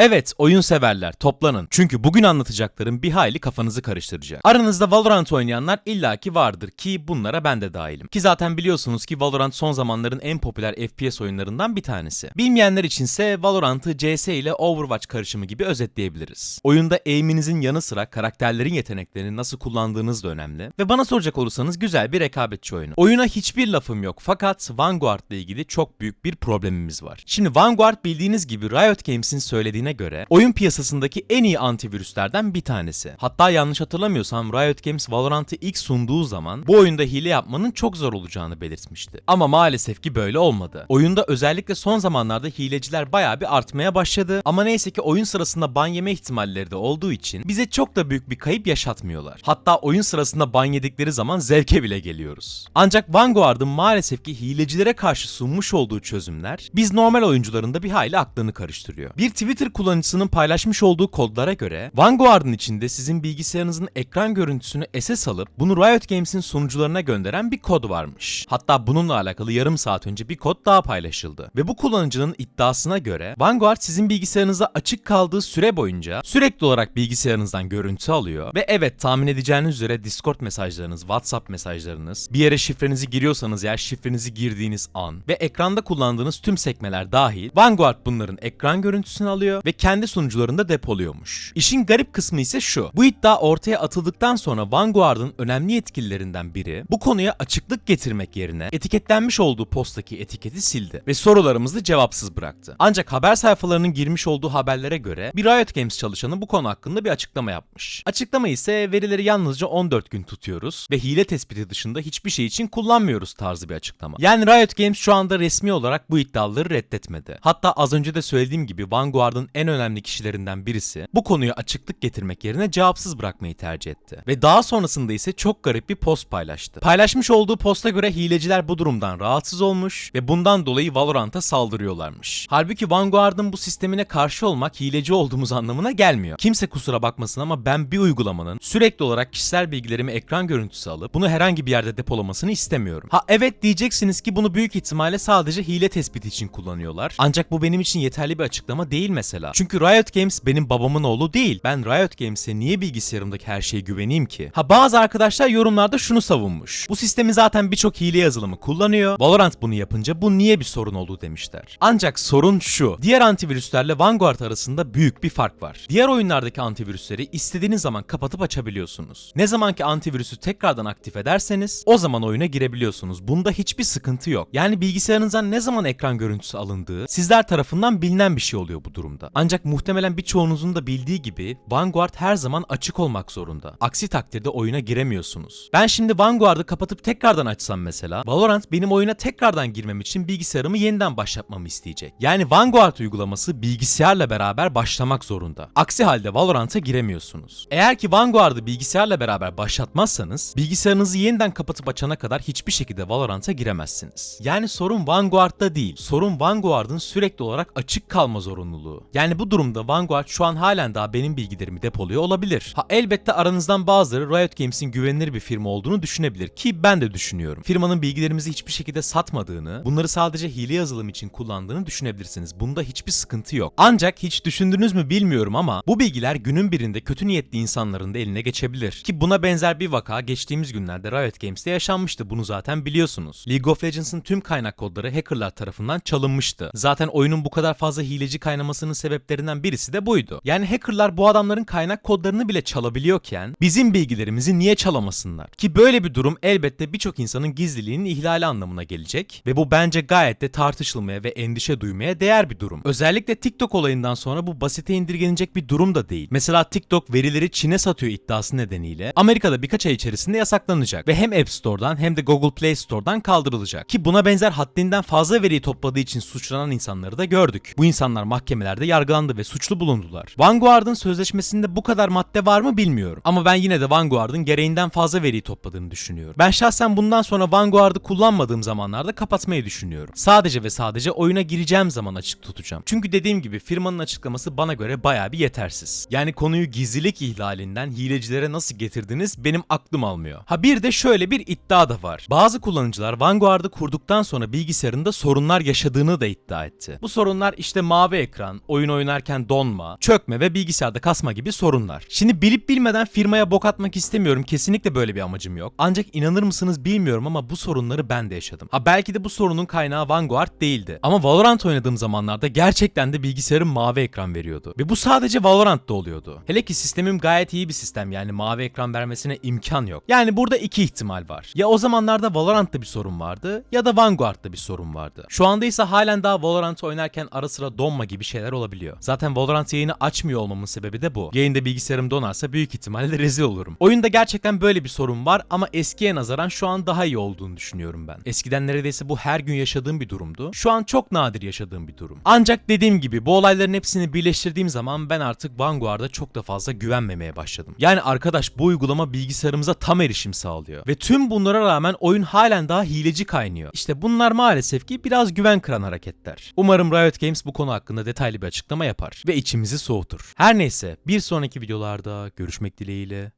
Evet, oyun severler, toplanın. Çünkü bugün anlatacaklarım bir hayli kafanızı karıştıracak. Aranızda Valorant oynayanlar illaki vardır ki bunlara ben de dahilim. Ki zaten biliyorsunuz ki Valorant son zamanların en popüler FPS oyunlarından bir tanesi. Bilmeyenler içinse Valorant'ı CS ile Overwatch karışımı gibi özetleyebiliriz. Oyunda aim'inizin yanı sıra karakterlerin yeteneklerini nasıl kullandığınız da önemli. Ve bana soracak olursanız güzel bir rekabetçi oyunu. Oyuna hiçbir lafım yok fakat Vanguard ile ilgili çok büyük bir problemimiz var. Şimdi Vanguard bildiğiniz gibi Riot Games'in söylediğine göre oyun piyasasındaki en iyi antivirüslerden bir tanesi. Hatta yanlış hatırlamıyorsam Riot Games Valorant'ı ilk sunduğu zaman bu oyunda hile yapmanın çok zor olacağını belirtmişti. Ama maalesef ki böyle olmadı. Oyunda özellikle son zamanlarda hileciler bayağı bir artmaya başladı ama neyse ki oyun sırasında ban yeme ihtimalleri de olduğu için bize çok da büyük bir kayıp yaşatmıyorlar. Hatta oyun sırasında ban yedikleri zaman zevke bile geliyoruz. Ancak Vanguard'ın maalesef ki hilecilere karşı sunmuş olduğu çözümler biz normal oyuncuların da bir hayli aklını karıştırıyor. Bir Twitter kullanıcısının paylaşmış olduğu kodlara göre Vanguard'ın içinde sizin bilgisayarınızın ekran görüntüsünü SS alıp bunu Riot Games'in sunucularına gönderen bir kod varmış. Hatta bununla alakalı yarım saat önce bir kod daha paylaşıldı. Ve bu kullanıcının iddiasına göre Vanguard sizin bilgisayarınızda açık kaldığı süre boyunca sürekli olarak bilgisayarınızdan görüntü alıyor ve evet tahmin edeceğiniz üzere Discord mesajlarınız, WhatsApp mesajlarınız, bir yere şifrenizi giriyorsanız eğer şifrenizi girdiğiniz an ve ekranda kullandığınız tüm sekmeler dahil Vanguard bunların ekran görüntüsünü alıyor ve kendi sunucularında depoluyormuş. İşin garip kısmı ise şu. Bu iddia ortaya atıldıktan sonra Vanguard'ın önemli yetkililerinden biri bu konuya açıklık getirmek yerine etiketlenmiş olduğu posttaki etiketi sildi ve sorularımızı cevapsız bıraktı. Ancak haber sayfalarının girmiş olduğu haberlere göre bir Riot Games çalışanı bu konu hakkında bir açıklama yapmış. Açıklama ise verileri yalnızca 14 gün tutuyoruz ve hile tespiti dışında hiçbir şey için kullanmıyoruz tarzı bir açıklama. Yani Riot Games şu anda resmi olarak bu iddiaları reddetmedi. Hatta az önce de söylediğim gibi Vanguard'ın en önemli kişilerinden birisi bu konuya açıklık getirmek yerine cevapsız bırakmayı tercih etti. Ve daha sonrasında ise çok garip bir post paylaştı. Paylaşmış olduğu posta göre hileciler bu durumdan rahatsız olmuş ve bundan dolayı Valorant'a saldırıyorlarmış. Halbuki Vanguard'ın bu sistemine karşı olmak hileci olduğumuz anlamına gelmiyor. Kimse kusura bakmasın ama ben bir uygulamanın sürekli olarak kişisel bilgilerimi ekran görüntüsü alıp bunu herhangi bir yerde depolamasını istemiyorum. Ha evet diyeceksiniz ki bunu büyük ihtimalle sadece hile tespiti için kullanıyorlar. Ancak bu benim için yeterli bir açıklama değil mesela. Çünkü Riot Games benim babamın oğlu değil. Ben Riot Games'e niye bilgisayarımdaki her şeye güveneyim ki? Ha bazı arkadaşlar yorumlarda şunu savunmuş. Bu sistemi zaten birçok hile yazılımı kullanıyor. Valorant bunu yapınca bu niye bir sorun oldu demişler. Ancak sorun şu. Diğer antivirüslerle Vanguard arasında büyük bir fark var. Diğer oyunlardaki antivirüsleri istediğiniz zaman kapatıp açabiliyorsunuz. Ne zamanki antivirüsü tekrardan aktif ederseniz o zaman oyuna girebiliyorsunuz. Bunda hiçbir sıkıntı yok. Yani bilgisayarınızdan ne zaman ekran görüntüsü alındığı sizler tarafından bilinen bir şey oluyor bu durumda. Ancak muhtemelen birçoğunuzun da bildiği gibi Vanguard her zaman açık olmak zorunda. Aksi takdirde oyuna giremiyorsunuz. Ben şimdi Vanguard'ı kapatıp tekrardan açsam mesela Valorant benim oyuna tekrardan girmem için bilgisayarımı yeniden başlatmamı isteyecek. Yani Vanguard uygulaması bilgisayarla beraber başlamak zorunda. Aksi halde Valorant'a giremiyorsunuz. Eğer ki Vanguard'ı bilgisayarla beraber başlatmazsanız bilgisayarınızı yeniden kapatıp açana kadar hiçbir şekilde Valorant'a giremezsiniz. Yani sorun Vanguard'da değil. Sorun Vanguard'ın sürekli olarak açık kalma zorunluluğu. Yani bu durumda Vanguard şu an halen daha benim bilgilerimi depoluyor olabilir. Ha elbette aranızdan bazıları Riot Games'in güvenilir bir firma olduğunu düşünebilir ki ben de düşünüyorum. Firmanın bilgilerimizi hiçbir şekilde satmadığını, bunları sadece hile yazılım için kullandığını düşünebilirsiniz. Bunda hiçbir sıkıntı yok. Ancak hiç düşündünüz mü bilmiyorum ama bu bilgiler günün birinde kötü niyetli insanların da eline geçebilir. Ki buna benzer bir vaka geçtiğimiz günlerde Riot Games'te yaşanmıştı. Bunu zaten biliyorsunuz. League of Legends'ın tüm kaynak kodları hackerlar tarafından çalınmıştı. Zaten oyunun bu kadar fazla hileci kaynamasının sebeplerinden birisi de buydu. Yani hackerlar bu adamların kaynak kodlarını bile çalabiliyorken bizim bilgilerimizi niye çalamasınlar? Ki böyle bir durum elbette birçok insanın gizliliğinin ihlali anlamına gelecek ve bu bence gayet de tartışılmaya ve endişe duymaya değer bir durum. Özellikle TikTok olayından sonra bu basite indirgenecek bir durum da değil. Mesela TikTok verileri Çin'e satıyor iddiası nedeniyle Amerika'da birkaç ay içerisinde yasaklanacak ve hem App Store'dan hem de Google Play Store'dan kaldırılacak. Ki buna benzer haddinden fazla veriyi topladığı için suçlanan insanları da gördük. Bu insanlar mahkemelerde yargılandı ve suçlu bulundular. Vanguard'ın sözleşmesinde bu kadar madde var mı bilmiyorum. Ama ben yine de Vanguard'ın gereğinden fazla veriyi topladığını düşünüyorum. Ben şahsen bundan sonra Vanguard'ı kullanmadığım zamanlarda kapatmayı düşünüyorum. Sadece ve sadece oyuna gireceğim zaman açık tutacağım. Çünkü dediğim gibi firmanın açıklaması bana göre bayağı bir yetersiz. Yani konuyu gizlilik ihlalinden hilecilere nasıl getirdiniz benim aklım almıyor. Ha bir de şöyle bir iddia da var. Bazı kullanıcılar Vanguard'ı kurduktan sonra bilgisayarında sorunlar yaşadığını da iddia etti. Bu sorunlar işte mavi ekran, oyun oyun oynarken donma, çökme ve bilgisayarda kasma gibi sorunlar. Şimdi bilip bilmeden firmaya bok atmak istemiyorum. Kesinlikle böyle bir amacım yok. Ancak inanır mısınız bilmiyorum ama bu sorunları ben de yaşadım. Ha belki de bu sorunun kaynağı Vanguard değildi. Ama Valorant oynadığım zamanlarda gerçekten de bilgisayarım mavi ekran veriyordu. Ve bu sadece Valorant'ta oluyordu. Hele ki sistemim gayet iyi bir sistem yani mavi ekran vermesine imkan yok. Yani burada iki ihtimal var. Ya o zamanlarda Valorant'ta bir sorun vardı ya da Vanguard'da bir sorun vardı. Şu anda ise halen daha Valorant oynarken ara sıra donma gibi şeyler olabiliyor. Zaten Valorant yayını açmıyor olmamın sebebi de bu. Yayında bilgisayarım donarsa büyük ihtimalle rezil olurum. Oyunda gerçekten böyle bir sorun var ama eskiye nazaran şu an daha iyi olduğunu düşünüyorum ben. Eskiden neredeyse bu her gün yaşadığım bir durumdu. Şu an çok nadir yaşadığım bir durum. Ancak dediğim gibi bu olayların hepsini birleştirdiğim zaman ben artık Vanguard'a çok da fazla güvenmemeye başladım. Yani arkadaş bu uygulama bilgisayarımıza tam erişim sağlıyor. Ve tüm bunlara rağmen oyun halen daha hileci kaynıyor. İşte bunlar maalesef ki biraz güven kıran hareketler. Umarım Riot Games bu konu hakkında detaylı bir açıklama yapar ve içimizi soğutur. Her neyse bir sonraki videolarda görüşmek dileğiyle.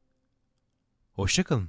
Hoşçakalın.